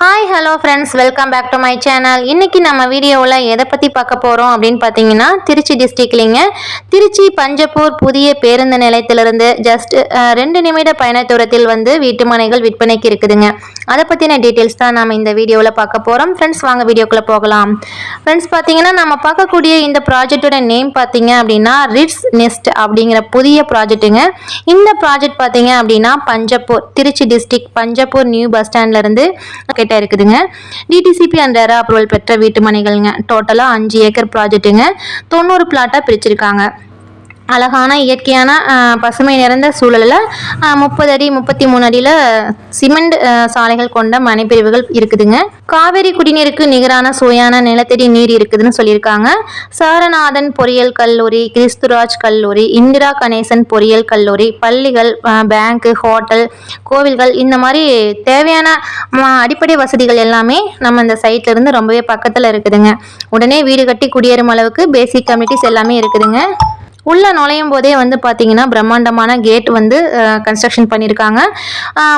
Hi hello friends welcome back to my channel இன்றைக்கி நம்ம வீடியோவில் எதை பற்றி பார்க்க போகிறோம் அப்படின்னு பார்த்தீங்கன்னா திருச்சி டிஸ்ட்ரிக்ட்லிங்க திருச்சி பஞ்சப்பூர் புதிய பேருந்து நிலையத்திலிருந்து ஜஸ்ட் ரெண்டு நிமிட பயண தூரத்தில் வந்து வீட்டு மனைகள் விற்பனைக்கு இருக்குதுங்க. அதை பற்றின டீட்டெயில்ஸ் தான் நம்ம இந்த வீடியோவில் பார்க்க போகிறோம் ஃப்ரெண்ட்ஸ் வாங்க வீடியோக்குள்ளே போகலாம். ஃப்ரெண்ட்ஸ் பார்த்தீங்கன்னா நம்ம பார்க்கக்கூடிய இந்த ப்ராஜெக்டோட நேம் பார்த்தீங்க அப்படின்னா ரிட்ஸ் நெஸ்ட் அப்படிங்கிற புதிய ப்ராஜெக்ட்டுங்க இந்த ப்ராஜெக்ட் பார்த்தீங்க அப்படின்னா Panjappur Trichy district Panjappur new bus ஸ்டாண்ட்லேருந்து கிட்ட இருக்குதுங்க. டிடிசிபி அண்ட் ரேரா அப்ரூவல் பெற்ற வீட்டு மனைகள்ங்க. டோட்டலாக அஞ்சு ஏக்கர் ப்ராஜெக்ட்டுங்க தொண்ணூறு பிளாட்டாக பிரிச்சிருக்காங்க. அழகான இயற்கையான பசுமை நிறைந்த சூழலில் முப்பது அடி முப்பத்தி மூணு அடியில் சிமெண்ட் சாலைகள் கொண்ட மனைப்பிரிவுகள் இருக்குதுங்க. காவேரி குடிநீருக்கு நிகரான சுவையான நிலத்தடி நீர் இருக்குதுன்னு சொல்லியிருக்காங்க. சாரநாதன் பொறியியல் கல்லூரி கிறிஸ்துராஜ் கல்லூரி இந்திரா கணேசன் பொறியியல் கல்லூரி பள்ளிகள் பேங்க்கு ஹோட்டல் கோவில்கள் இந்த மாதிரி தேவையான அடிப்படை வசதிகள் எல்லாமே நம்ம இந்த சைட்ல இருந்து ரொம்பவே பக்கத்தில் இருக்குதுங்க. உடனே வீடு கட்டி குடியேறும் அளவுக்கு பேசிக் கம்யூனிட்டிஸ் எல்லாமே இருக்குதுங்க. உள்ள நுழையும் போதே வந்து பார்த்தீங்கன்னா பிரம்மாண்டமான கேட் வந்து கன்ஸ்ட்ரக்ஷன் பண்ணியிருக்காங்க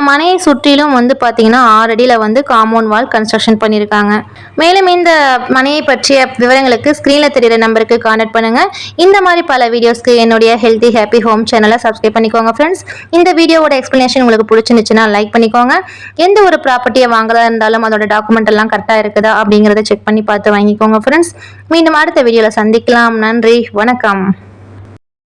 மனையை சுற்றிலும் வந்து பார்த்தீங்கன்னா ஆறு வந்து காம்பவுண்ட் வால் கன்ஸ்ட்ரக்ஷன் பண்ணியிருக்காங்க மேலும் இந்த மனையை பற்றிய விவரங்களுக்கு ஸ்க்ரீனில் தெரிகிற நம்பருக்கு கான்டாக்ட் பண்ணுங்கள் இந்த மாதிரி பல வீடியோஸ்க்கு என்னுடைய ஹெல்தி ஹாப்பி ஹோம் சேனலை சப்ஸ்கிரைப் பண்ணிக்கோங்க ஃப்ரெண்ட்ஸ் இந்த வீடியோவோட எக்ஸ்ப்ளனேஷன் உங்களுக்கு பிடிச்சிருந்துச்சுன்னா லைக் பண்ணிக்கோங்க. எந்த ஒரு ப்ராப்பர்ட்டியை வாங்குறதா இருந்தாலும் அதோட டாக்குமெண்ட் எல்லாம் கரெக்டாக இருக்குதா அப்படிங்கிறத செக் பண்ணி பார்த்து வாங்கிக்கோங்க ஃப்ரெண்ட்ஸ் மீண்டும் அடுத்த வீடியோவில் சந்திக்கலாம். நன்றி. வணக்கம்.